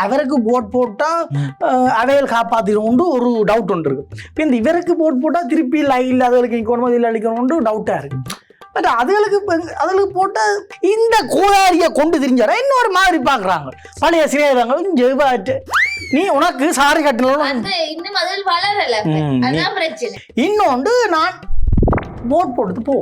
அவருக்கு போட் போட்டா அஹ், அவைகள் காப்பாத்திடும் ஒரு டவுட் ஒன்று இருக்கு. இப்போ இந்த இவருக்கு போட் போட்டா திருப்பி லைன் இல்லாதவர்களுக்கு இக்கணும் இதில் அழிக்கணும் டவுட்டா இருக்கு. பட் அதுகளுக்கு இப்ப- அதுகளுக்கு போட்ட இந்த கோதாரியை கொண்டு திரிஞ்சாரா? இன்னொரு மாதிரி பார்க்குறாங்க பழைய சிநேகங்கள் ஜெய்வாட்டு நீ உனக்கு சாரி கட்டணும். இன்னொன்று நான் போட் போட்டு போ.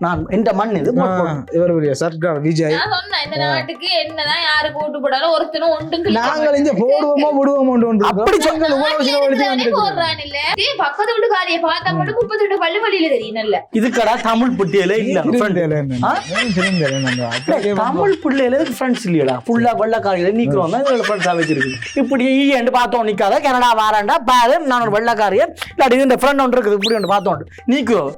நான் எந்த மண் இது? போட் இவர் பெரிய சர்க்கார் விஜய். நான் சொன்னேன் இந்த நாட்டுக்கு என்னதான் யாரு கூட்டு போடாலும் ஒருத்தனும் ஒன்றும் நாங்கள் இங்க போடுவோமா விடுவோமா அப்படி சொன்னது தானே போடுறான் இல்ல டேய், பக்கத்து வீட்டுக்காரியை பார்த்தா மட்டும் முப்பது வீட்டு பள்ளி வழியில தெரியும் நல்ல இதுக்கடா தமிழ் புட்டியலே இல்ல? தமிழ் பிள்ளையில ஃப்ரெண்ட்ஸ் இல்லையடா? ஃபுல்லா வெள்ளக்காரியில நிக்கிறோம் தான் ஃப்ரெண்ட்ஸா வச்சிருக்கு இப்படி ஈண்டு பார்த்தோம் நிக்காத. கனடா வாராண்டா பாரு நான் ஒரு இல்லாட்டி இந்த ஃப்ரெண்ட் ஒன்று இருக்குது இப்படி ஒன்று பார்த்தோம். நிக்கும்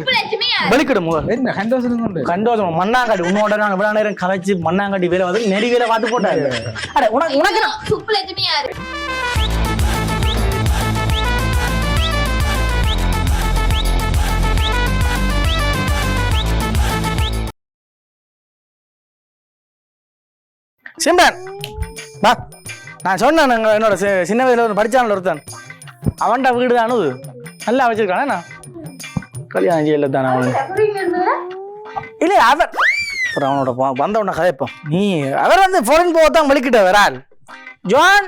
சுப்புலட்சுமி யாரு வலிக்கடு முதல் என்ன சந்தோஷம் கொண்டு கண்டோசம் மண்ணாங்காடி உன்னோட நான் இவ்வளவு நேரம் கலைச்சு மண்ணாங்காடி வேலை வந்து நெறி வேலை பார்த்து போட்டாரு. அட உனக்கு உனக்கு நான்- சுப்புலட்சுமி யாரு? சிம்ரன் வா. நான் சொன்னேன் நாங்கள் என்னோட சி- சின்ன வயசுல ஒரு படிச்சான ஒருத்தன். அவன்ட வீடு தானு நல்லா வச்சிருக்கானே கல்யாணம் செய்யல தானே அவன் இல்லை அவர் அப்புறம் அவனோட வ- வந்தவன கதைப்போம் நீ அவர் வந்து ஃபாரின் போகத்தான் வலிக்கிட்ட வரால் ஜோன்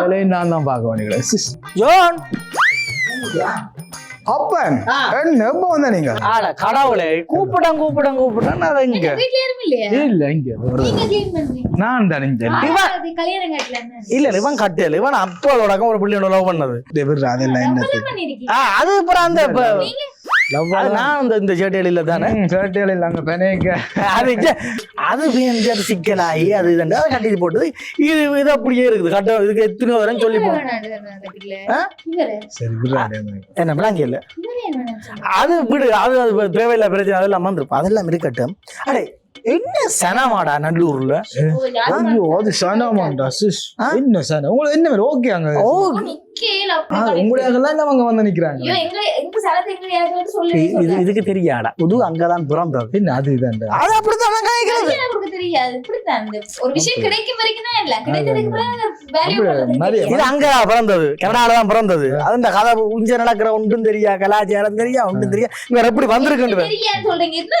வேலையும் நான் தான் பார்க்க வேண்டிய ஜோன் அப்பன். என்ன எப்ப வந்த நீங்க? ஆட கடவுளே கூப்பிடம் கூப்பிடம் கூப்பிடம் அது இங்க. இல்ல இங்க நான் தான் இங்க? இல்ல இவன் கட்டியல். இவன் அப்போதோட ஒரு பிள்ளையோட லவ் பண்ணது. அதெல்லாம் என்ன அது அப்புறம் அந்த நான் இந்த இந்த சேட்டையில தானே? சர்ட்டியல் இல்ல அங்க பெனேக்க அது அது சிக்கலாகி அது இதுண்டு அதை கட்டி போட்டது. இது இது அப்படியே இருக்குது. கட்ட இதுக்கு எத்தனை சொல்லி போ வேணாம், அது வேணாம், அது இல்ல. ஆ? இவரு, சரி விடுறாரு என்ன இல்ல? நினைச்சாங்க? அது விடு அது அது தேவையில்ல பிரச்சனை அதெல்லாம் வந்துருப்போம் அதெல்லாம் இருக்கட்டும். அடே என்ன சனமாடா நல்லூர்ல? அது சனமாண்டா சிஸ்? என்ன சனம் உங்களுக்கு என்ன ஓகே அங்க. ஓ இதுக்கு தெரியாடா. புது அங்கதான் பிறந்தது. என்ன அது அது அப்படித்தான் பிறந்தது. கனடால தான் பிறந்தது அது இந்த கதை உஞ்ச நடக்கிற ஒன்றும் தெரியா கலாச்சாரம் தெரியா ஒன்றும் தெரியா. இவர் எப்படி வந்திருக்குன்னு தெரியாது சொல்றீங்க. என்ன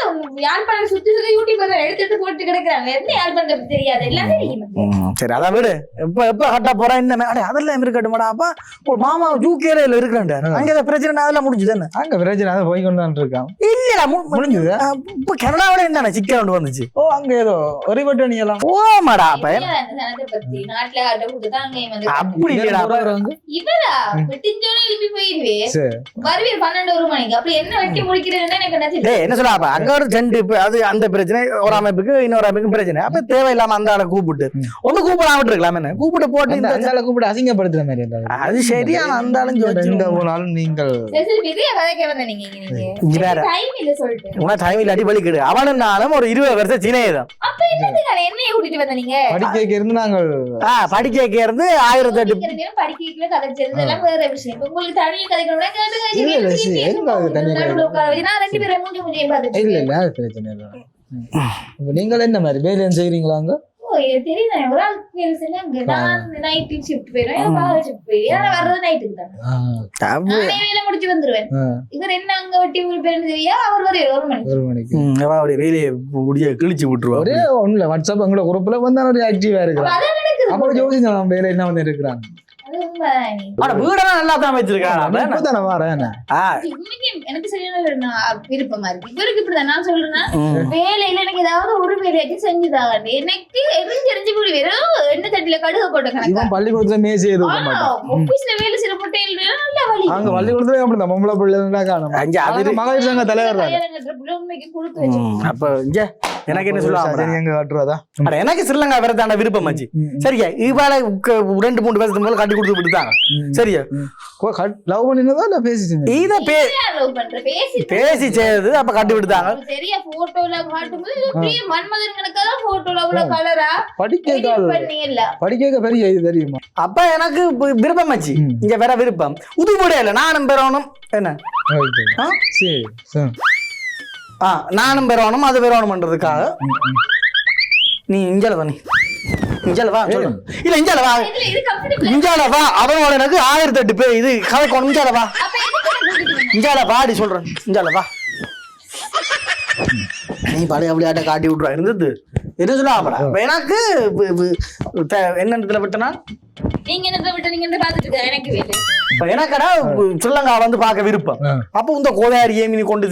யாழ்ப்பாணம் சுத்தி சுத்தி யூடியூப் எடுத்து எடுத்து போட்டு கிடக்குறாங்க. என்ன யாழ்ப்பாணம் தெரியாது. எல்லாம் தெரியும். ம், சரி அதான் விடு. எப்ப எப்ப கட்ட போறேன் என்ன அடே அதெல்லாம் இருக்கட்டுமாடா அப்பா. ஒரு மாமா யூகேல இருக்கிறான் அங்க ஏதோ பிரச்சனை அதெல்லாம் முடிஞ்சது என்ன? அங்க பிரச்சனை அதை போய் கொண்டு தான் இருக்கான் இல்லடா மு- முடிஞ்சது? இப்ப கனடாவில என்ன சிக்கல் ஒன்று வந்துச்சு? ஓ அங்க ஏதோ ஒரு வட்டம் நீ எல்லாம் ஓமாடா அப்ப அப்படி இல்லடா இவரா வெட்டிஞ்சோனே எழுப்பி போயிருவே. சரி. வருவீர் பன்னெண்டு ஒரு மணிக்கு? அப்படி என்ன வெட்டி முடிக்கிறதுன்னு எனக்கு டேய் என்ன சொல்ல அப்ப அங்க ஒரு இப்ப அது அந்த பிரச்சனை ஒரு அமைப்புக்கு இன்னொரு அமைப்புக்கு பிரச்சனை. அப்ப தேவையில்லாம அந்த ஆளை கூப்பிட்டு. ஒண்ணு கூப்பிடாம இருக்கலாம் என்ன? கூப்பிட்டு போட்டு அந்த இந்த ஆளை கூப்பிட்டு அசிங்கப்படுத்துற மாதிரி அது சரியான அந்த ஆளும் எங்க ஜோதிச்சு. போனாலும் நீங்கள் வேற. டைம் இல்ல வலிக்குது அவனும் நானும் ஒரு இருபது வருஷம் சினையதான். படிக்க இருந்து நாங்கள் ஆ படிக்க இருந்து ஆயிரத்தி எட்டு இல்ல, இல்ல, பிரச்சனை இல்ல. நீங்கள் என்ன மாதிரி? வேலையும் செய்றீங்களா அங்க? தெரியுது ஒரு ஆள் பேர் சொன்னாங்க நான் நைட் ஷிஃப்ட் போயிடுவேன் காலை ஷிஃப்ட் போயிடுவேன் ஆனா வர்றது நைட்டுக்கு தான் ஆ, நானே வேலை முடிச்சு வந்துருவேன் ஆ, இவர் என்ன அங்க வெட்டி ஒரு பேர் தெரியா அவர் வர ஒரு மணிக்கு ஒரு மணிக்கு ம், அவ அப்படியே வேலையை முடிய கிழிச்சு விட்டுருவா ஒரே ஒண்ணுல வாட்ஸ்அப் எங்களோட குரூப்ல வந்து ஒரு ஆக்டிவா இருக்கிறான் அதான் நடக்குது அப்புறம் ஜோதிங்க வேலை என்ன வந்து இருக்கிறாங்க. ஆனா வீடெல்லாம் நல்லா தான் வரேன் உண்மைக்கு எனக்கு சரியான விருப்பமா இருக்கு இவருக்கு இப்படிதான். நான். வேலையில எனக்கு ஏதாவது ஒரு வேலையாச்சும் செஞ்சுதாங்க எனக்கு எரிஞ்சு எரிஞ்சு போய் வெறும் எண்ணெய் தட்டில கடுகு போட்ட கணக்கா. பள்ளிக்கூடத்துல மேசி எதுவும் ஆபீஸ்ல வேலை நல்ல வலி. அங்க பள்ளிக்கூடத்துல அப்படிதான் பொம்பளை பிள்ளை காணும். அங்க அது மகளிர் சங்க தலைவர் அப்ப இங்க எனக்கு என்ன சொல்லுவாங்க சரி, எங்க காட்டுறதா? அட, எனக்கு ஸ்ரீலங்கா வரதான விருப்பம் ஆச்சு சரியா? இவாள ரெண்டு மூணு முதல்ல கட்டி கொடுத்து விட்டுட்டாங்க. சரியா? லவ் பண்ணினதா இல்ல பேசி செஞ்சதா? இத பே லவ் பண்ற? பேசி பேசி செய்தது அப்ப கட்டி விட்டுட்டாங்க. சரியா போட்டோல காட்டும்போது அப்படியே மன்மதன் கணக்கெல்லாம் போட்டோல அவ்வளவு கலரா படிக்க பண்ணி படிக்க பெரிய இது தெரியுமா? அப்ப எனக்கு விருப்பம் ஆச்சு. இங்க வேற விருப்பம். உதுமுறை இல்ல நானும் பெறணும் என்ன? சரி. ஆ நானும் பெறணும் அது பெறணும்ன்றதுக்காக. நீ இஞ்சால வா நீ. இஞ்சால வா சொல்லு இல்ல இஞ்சால வா. இதுல இது comfortable. இஞ்சால வா. அவனோட எனக்கு ஆயிரத்தி எட்டு பேர். இது கதைக்கணும் இஞ்சால வா. இஞ்சால வாடி சொல்றேன். இஞ்சால வா. நீ பழைய அப்படியாட்ட காட்டி விட்ருவா இருந்தது. என்ன சொல்ல அப்ப எனக்கு என்ன இடத்துல விட்டனா? எனக்கடா ஸ்ரீலங்கா வந்து பார்க்க விருப்பம். அப்ப இந்த கோதாரி ஏமினி கொண்டு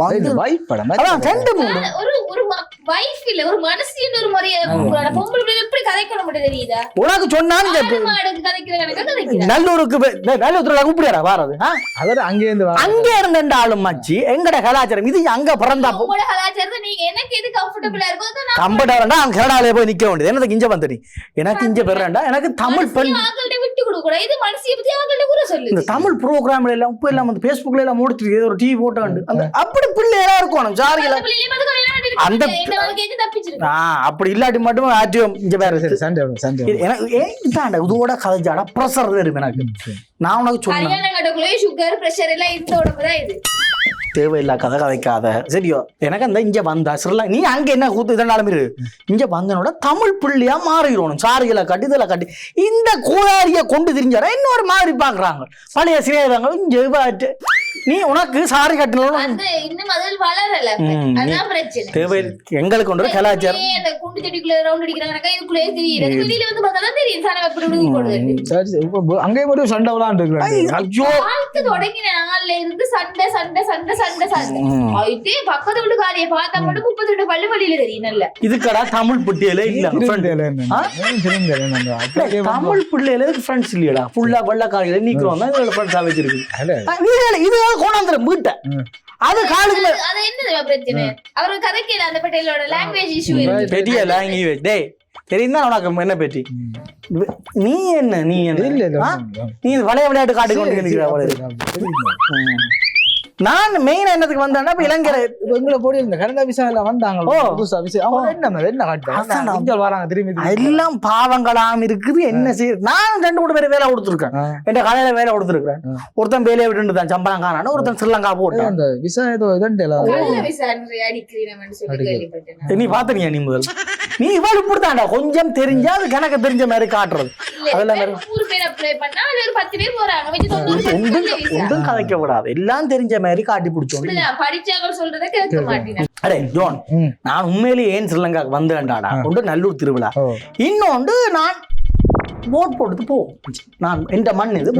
வந்து வைஃப் படம் அதான் ரெண்டு மூணு. ஒரு ஒரு வைஃப் இல்ல ஒரு மனசின்னு ஒரு முறைய பொம்பளை பிள்ளை எப்படி கதைக்கணும் மட்டும் தெரியுதா? உனக்கு கதைக்கிறா? நல்லூருக்கு நல்லூர்ல கூப்பிடுறா வாரது? அவர் அங்கே இருந்து அங்க இருந்த ஆளும் மச்சி எங்கட கலாச்சாரம்? இது அங்க பிறந்தா உங்களோட கலாச்சாரத்தை நீங்க எனக்கு எது கம்ஃபர்டபுளா இருக்கோ கம்பட்டா அங்க கனடாலே போய் நிக்க வேண்டியது. எனக்கு இங்க வந்துடி எனக்கு இங்க பெறேன்டா. எனக்கு தமிழ் பெண் விட்டு கொடுக்க கூடாது இது மனசிய பத்தி ஆக்கள்கிட்ட கூட சொல்லு இந்த தமிழ் ப்ரோக்ராம்ல எல்லாம் உப்பு எல்லாம் வந்து பேஸ்புக்ல எல்லாம் முடிச்சிருக்கு ஏதோ ஒரு டிவி போட்டோ அந்த அப்படி பிள்ளையா இருக்கணும் சாரிகள. அந்த. இந்த அப்படி இல்லாட்டி மட்டும் ஆட்டியம் இங்க வேற சரி சண்டே சண்டே எனக்கு ஏன் இதாண்டா இதோட கதைச்சாடா ப்ரெஷர் இருக்கு எனக்கு. நான் உனக்கு சொன்னேன். சுகர் பிரஷர் எல்லாம் இருந்த உடம்பு தான் இது. தேவையில்லா கதை கதைக்காத. சரியோ எனக்கு அந்த இங்க வந்தா ஸ்ரீலங்கா நீ அங்க என்ன கூத்து இதனாலும் இரு. இங்க வந்தனோட தமிழ் பிள்ளையா மாறிடணும். சாரிகளை கட்டி இதில் கட்டி. இந்த கோதாரிய கொண்டு திரிஞ்சாடா இன்னொரு மாதிரி பாக்குறாங்க பழைய சிநேகங்கள் இங்க. நீ உனக்கு சாரி அந்த இன்னும் அதில் வளரல. அதான் பிரச்சனை. தேவை எங்களுக்கு ஒன்று கலாச்சாரம். குண்டு செடிக்குள்ள ரவுண்ட் அடிக்கிறாங்க. இதுக்குள்ளே தெரியுது. வெளியில வந்து பார்த்தா தான் தெரியும். சாணம் எப்படி போடுது சரி அங்கேயே போய் சண்டை விளாண்டுருக்குறாங்க ஐயோ. வாழ்க்கை தொடங்கின நாள்ல இருந்து சண்டை சண்டை சண்டை சண்டை சண்டை. ஆயிட்டு பக்கத்து வீட்டு காரியை பார்த்தா மட்டும் முப்பத்தி ரெண்டு பள்ளி வழியில தெரியும் நல்ல. இதுக்கடா தமிழ் புட்டியலே இல்ல தமிழ் பிள்ளையில ஃப்ரெண்ட்ஸ் இல்லையடா? ஃபுல்லா வெள்ளக்காரியில நீக்கிறோம். தான் ஃப்ரெண்ட்ஸா வச்சிருக்கு இது இது கொண்டாந்துரு வீட்டை. அது காலுக்குள்ள அது- என்னது பிரச்சனை? அவருக்கு கதைக்கல அந்த பட்டேலோட லாங்குவேஜ் இஷ்யூ இருக்கு. பெரிய லாங்குவேஜ் டேய் தெரியும் தான் உனக்கு என்ன பேட்டி நீ என்ன நீ இல்ல என்ன? நீ விளைய விளையாட்டு காட்டு கொண்டு நான் மெயின் என்னத்துக்கு வந்தேன்னா இப்ப இளைஞர் இப்ப எங்களை போடி இந்த கனடா விசா எல்லாம் வந்தாங்க ஓ. புதுசா விசா அவங்க என்ன என்ன காட்டுறாங்க? வராங்க திரும்பி. எல்லாம் பாவங்களாம் இருக்குது. என்ன செய்ய நான் ரெண்டு மூணு பேர் வேலை கொடுத்துருக்கேன். என் கடையில வேலை கொடுத்துருக்கேன். ஒருத்தன் வேலையை விட்டு தான் சம்பளம் காணான்னு ஒருத்தன் ஸ்ரீலங்கா போட்டான். அந்த விசா ஏதோ. கேள்விப்பட்டேன். நீ பாத்துனியா நீ முதல்? நீ இவள் இப்படித்தான்டா கொஞ்சம் தெரிஞ்சா அது கணக்கு தெரிஞ்ச மாதிரி காட்டுறது. அதெல்லாம் அதுல. ஒன்றும் கதைக்க விடாது. எல்லாம் தெரிஞ்ச மாதிரி காட்டி பிடிச்சோம். இப்படிதான் படிச்சாங்க சொல்றதை கேட்க மாட்டேன் அடே ஜோன். நான் உண்மையிலேயே ஏன் ஸ்ரீலங்காக்கு வந்தேன்டாடா? ஒன்று நல்லூர் திருவிழா. இன்னொன்று நான் ஓட் போட்டு போ. நான் எந்த மண் இது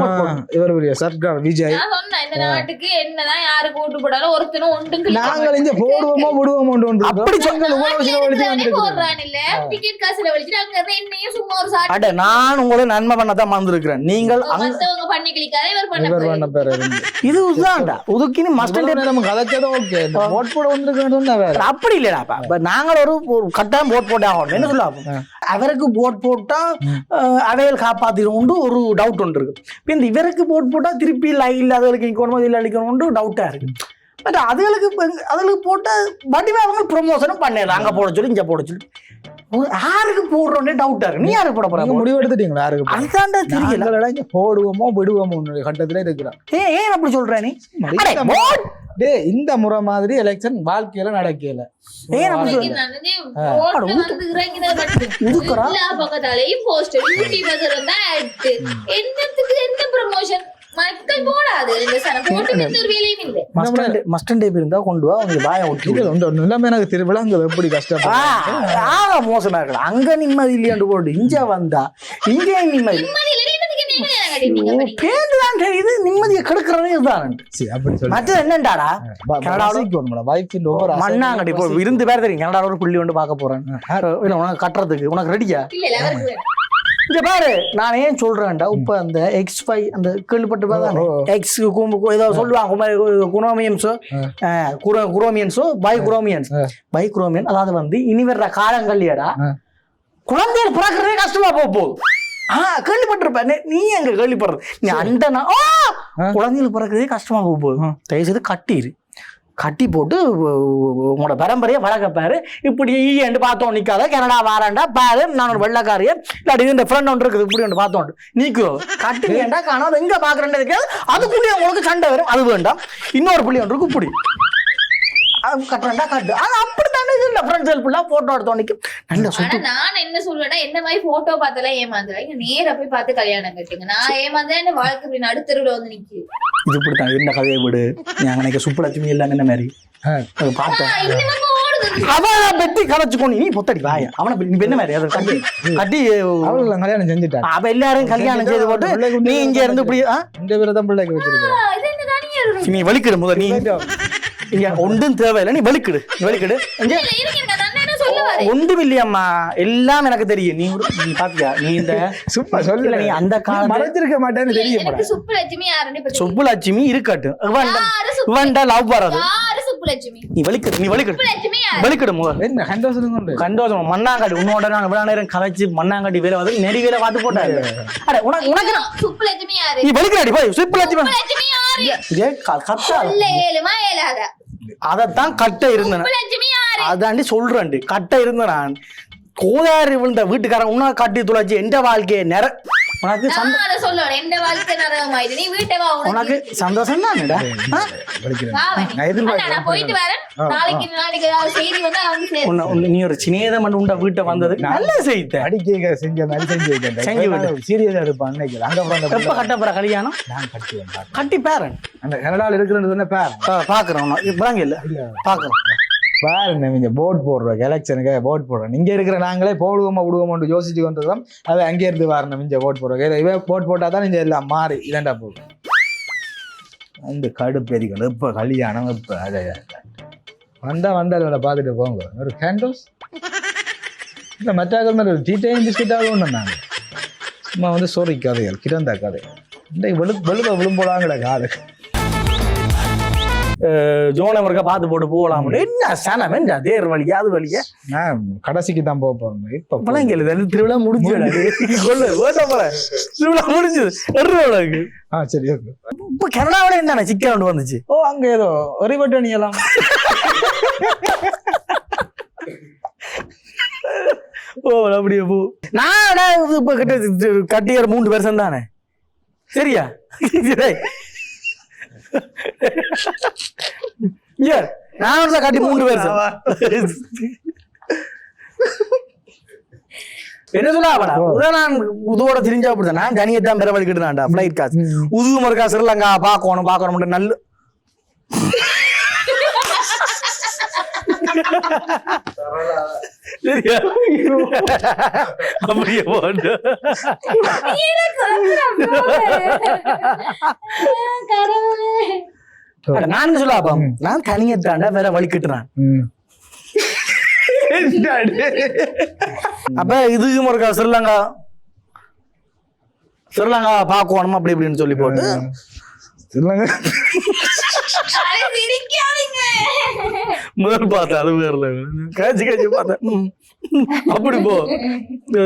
இவர் பெரிய சர்க்கார் விஜய். நான் சொன்னேன் இந்த நாட்டுக்கு என்னதான் யாருக்கு ஓட்டு போடாலும் ஒருத்தனும் ஒன்றும் கிழிக்க நாங்கள் இங்க போடுவோமோ அப்படி டிக்கெட் காசுல அங்க இருந்து என்னையும் சும்மா ஒரு அட நான் உங்களை நன்மை பண்ணதான் வந்திருக்கிறேன் நீங்கள் மத்தவங்க பண்ணி கிளிக்காத இவர் பண்ண இவர் பண்ண. பேர் இது நேரம் கதைச்சதும் ஓகே. இந்த ஓட் போட வேற. அப்படி இப்ப நாங்கள் ஒரு கட்டாயம் போட் போட்டே ஆகணும். என்ன சொல்லுவாங்க அவருக்கு போட் போட்டா அஹ், அவைகள் காப்பாத்திடும்னு ஒரு டவுட் ஒன்று இருக்கு. இப்ப இந்த இவருக்கு போட் போட்டா திருப்பி இல்லை அதுகளுக்கு இக்கணும் இல்லை அழிக்கணும்னு டவுட்டா இருக்கு. பட் அதுகளுக்கு அதுகளுக்கு போட்டா வடிவா அவங்க ப்ரொமோஷனும் பண்ணிடலாம். அங்க போட சொல்லி இங்க போட சொல்லி. யாருக்கு போடுறோன்னே டவுட்டா இருக்கு. நீ யாருக்கு போட நீங்க போற முடிவு எடுத்துட்டீங்களா யாருக்கு போட? அதுதான்டா தெரியல. போடுவோமோ விடுவோமோ கட்டத்துல இருக்கிறோம் ஏன் ஏன் அப்படி சொல்ற நீ? அடே, இந்த முறை- vote டேய் இந்த முறை மாதிரி எலெக்ஷன் வாழ்க்கையில நடக்கல ஏன் கொண்டு வா நிலைமை எனக்கு திருவிழா எப்படி ஆக மோசமா இருக்கலாம் அங்க நிம்மதி இல்லையாண்டு போட்டு இங்க வந்தா இங்கே நிம்மதி பேருதான் தெரியுது நிம்மதியை கெடுக்கிறதே இதுதான். சரி அப்படி சொல்லி. மற்றது என்னண்டாடா கனடாவில் வைஃபின் ஒவ்வொரு மண்ணாங்கடி இப்போ இருந்து பேர் தெரியும். கனடாவில் ஒரு புள்ளி வந்து பார்க்க போறேன். உனக்கு கட்டுறதுக்கு. உனக்கு ரெடியா இல்ல இல்ல அவருக்கு வேணும். இங்க பாரு நான் ஏன் சொல்றேன்டா இப்ப அந்த எக்ஸ் ஃபைவ் அந்த கேள்விப்பட்டு பார்த்தா. எக்ஸ் ஏதோ சொல்லுவாங்க குரோமியன்ஸோ குரோமியன்ஸோ பை குரோமியன்ஸ். பை குரோமியன் அதாவது வந்து இனி வர்ற காலங்கள்லடா. குழந்தைகள் பிறக்கிறதே கஷ்டமா போக போகுது ஆ கேள்விப்பட்டிருப்ப நீ- எங்க கேள்விப்படுற? நீ அண்டனா ஆ! ஆ. குழந்தைகள் பிறக்கிறதே கஷ்டமா போக போகுது. தயவு செய்து கட்டிரு கட்டி போட்டு உங்களோட பரம்பரையை வளர்க்க பாரு இப்படி ஈண்டு பார்த்தோம் நிக்காத. கனடா வாராண்டா பாரு நான் ஒரு வெள்ளக்காரிய. இல்லாட்டி இந்த ஃப்ரெண்ட் ஒன்று இருக்குது இப்படி ஒன்று பார்த்தோம். நீக்கோ கட்டி வேண்டா காணாது எங்க பாக்குறேன்னு இருக்காது அதுக்குள்ளேயே உங்களுக்கு சண்டை வரும். அது வேண்டாம். இன்னொரு புள்ளி ஒன்று இருக்கு இப்படி. கட்டுறா கட்டு. அது அப்படித்தானே? இது இல்லை ஃப்ரெண்ட்ஸ் ஹெல்ப்லாம் போட்டோ எடுத்தோன்னைக்கு நல்ல சுட்டு நான் என்ன சொல்லுவேன்னா இந்த மாதிரி போட்டோ பார்த்தெல்லாம் ஏமாந்துறாங்க நேரா போய் பார்த்து கல்யாணம் கட்டுங்க. நான் ஏமாந்தேன் என் வாழ்க்கை இப்படி நடுத்தருவுல வந்து நிக்கு இது என்ன கதையை விடு. நீ அங்கே சுப்புலட்சுமி இல்லைங்க இந்த மாதிரி? பார்த்தேன் அவன் பெட்டி கலைச்சுக்கொண்டு நீ பொத்தடி வாய. அவனை நீ என்ன மாதிரி? அதை கட்டி கட்டி கல்யாணம் செஞ்சுட்டாங்க அவ எல்லாரும் கல்யாணம் செய்து போட்டு நீ இங்க இருந்து இப்படி? இந்த பேரை தான் பிள்ளைக்கு என்ன நீ வலிக்கிடு முதல் நீ. இங்க ஒன்றும் தேவையில்லை. நீ வலிக்கிடு நீ வலிக்கிடு இங்க இல்ல இருங்க நான் என்ன சொல்ல வரேன் ஒன்றும் இல்லையம்மா எல்லாம் எனக்கு தெரியும். நீ பாத்தியா? நீ இந்த இல்ல சொல்லல நீ அந்த காலத்துல மறைச்சிருக்க மாட்டேன்னு தெரியும் சுப்புலட்சுமி. சுப்புலட்சுமி இருக்கட்டும். இவன்ட சுப்பு- லவ் வராது. நீ வலிக்கிடு நீ வலிக்கிடு வலிக்கிடு முதல் என்ன சந்தோஷம் கொண்டு. சந்தோஷம் மண்ணாங்காடி உன்னோட நான் இவ்வளவு நேரம் கலைச்சு மண்ணாங்காடி வேலை வந்து நெறி வேலை பார்த்து போட்டாரு. அட உனக்கு உனக்கு சுப்புலட்சுமி யாரு? நீ வலிக்கிறாடி போய். சுப்புலட்சுமி கத்தா சொல்ல அதைத்தான் கட்ட இருந்தேன். அதாண்டி சொல்றேன்டி. கட்ட இருந்த நான் கோதாரி விழுந்த வீட்டுக்காரன் உன்ன கட்டி துளைச்சி எந்த வாழ்க்கையை நிற உனக்கு வீட்டை உனக்கு. சந்தோஷம் தானேடா உன்னை- நீ ஒரு சினேதம் பண்ணி உண்ட வீட்டை வந்தது? நல்ல செய்த. படிக்க செஞ்ச மாதிரி செஞ்சு செஞ்சு விடு. சீரியஸா இருப்பான் எப்ப கட்ட போற கல்யாணம். கட்டி பேரன். அந்த கனடால இருக்கிறது தானே பேர் பாக்குறோம் பாக்குறோம் பாரு நீங்க போட் போடுறோம் எலெக்ஷனுக்கு போட் போடுறோம் இங்க இருக்கிற நாங்களே போடுவோமா விடுவோமான்னு யோசிச்சு கொண்டுதான் அது அங்கே இருந்து வரணும் இங்க போட் போடுறோம் இவன் போட் போட்டா தான் நீங்கள் எல்லாம் மாறி இதாண்டா போகும் இந்த கடுப்பெரிகள் இப்போ கல்யாணம் இப்ப அதை வந்தால் வந்தாலும் பார்த்துட்டு போங்க. ஒரு கேண்டோஸ் இல்லை மற்றாக்கள் மாதிரி ஒரு டீட்டையும் பிஸ்கெட்டாக ஒன்று நாங்கள் சும்மா வந்து சோറി கதைகள் கிடந்த கதை இந்த வெளு வெளுப்ப விழும்போலாங்கிற காது ஜோன முருகா பார்த்து போட்டு போகலாம். என்ன சனம் என்ன தேர் வலியா அது நான் கடைசிக்கு தான் போக இப்ப இப்பெல்லாம் கேளு திருவிழா முடிஞ்சு. கொள்ளு போல. திருவிழா முடிஞ்சது. எருவுலகு ஆ சரி ஓகே. இப்ப கனடாவோட என்ன சிக்கன் வந்துச்சு? ஓ அங்க ஏதோ ஒரு பட்டணி எல்லாம் ஓ அப்படியே போ. நான் இப்ப கட்ட கட்டியர் மூன்று வருஷம் தானே சரியா. ஏன் நான் கட்டி மூன்று வருஷம் என்ன சொல்ல நான் உதவோட திரிஞ்சா அப்படிதான் நான் தனியத்தான் பெற வலிக்கிட்டுனாண்டா ஃபிளைட் காசு உதுவு மறுக்கா ஸ்ரீலங்கா பார்க்கணும் பார்க்கணும் நல்ல சரியா? அப்படியே போட்டு. கடவுளே. நான் என்ன சொல்ல அப்பா நான் தனியத்தாண்டா வேற வலிக்கிட்டுறான் ம். அப்ப இதுக்கு மறுக்கா ஸ்ரீலங்கா ஸ்ரீலங்கா பார்க்கணும் அப்படி இப்படின்னு சொல்லி போட்டு. சிரிக்காதீங்க. முதல் பார்த்தேன் அது வேற. காய்ச்சி காய்ச்சி பார்த்தேன். அப்படி போ.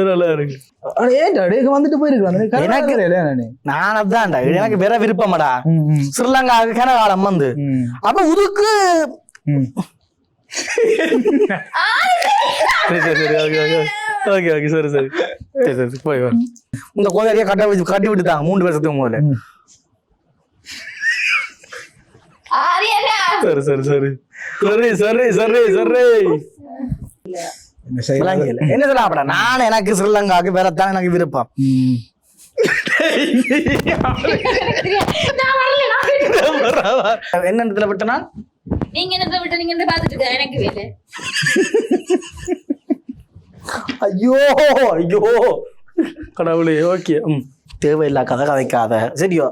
நல்லா இருக்கு. வந்துட்டு போயிருக்கலாம். எனக்கு- எனக்கு நான் அதான்டா. எனக்கு வேற விருப்பமாடா. ஸ்ரீலங்காவுக்கு கனகாலம் வந்து. அப்ப உதுக்கு சரி சரி சரி ஓகே ஓகே. சரி சரி. சரி சரி போய் வர இந்த கோதாரியா கட்ட வச்சு கட்டி விட்டுட்டாங்க மூணு வருஷத்துக்கு முதல்ல சரி சரி சரி. சரி சரி சரி. சரி என்ன சொல்ல அப்படா நான் எனக்கு ஸ்ரீலங்காவுக்கு வேற தான் எனக்கு விருப்பம். நான் வரல நான் என்ன இடத்துல விட்டனா? நீங்க என்ன விட்டு நீங்க பாத்துட்டு எனக்கு வேலை ஐயோ ஐயோ. கடவுளே ஓகே. தேவையில்லா கதை கதைக்காத சரியோ?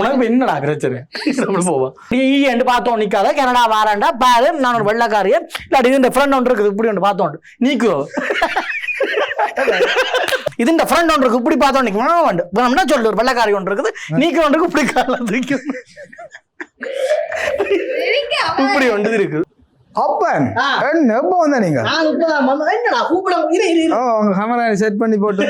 உனக்கு என்னடா பிரச்சனை? அப்படி போவா. நீ ஈண்டு பார்த்தோம் நிக்காத. கனடா வாராண்டா பாரு நான் ஒரு வெள்ளக்காரிய. இல்லாட்டி இந்த ஃப்ரெண்ட் ஒன்று இருக்குது இப்படி ஒன்று பார்த்தோம் நீக்கோ. இது இந்த ஃப்ரெண்ட் ஒன்று இருக்கு இப்படி பார்த்தோம் நிற்கும் வேண்டு. வேணும்னா சொல்லு ஒரு வெள்ளக்காரி ஒன்று இருக்குது நீக்க ஒன்றுக்கு இப்படி கால தூக்கி இப்படி ஒன்று இருக்குது அப்பன் என்ன எப்போ வந்த நீங்க? நான் இப்பதான் என்னடா கூப்பிட ஓ உங்க கேமரா செட் பண்ணி போட்டு.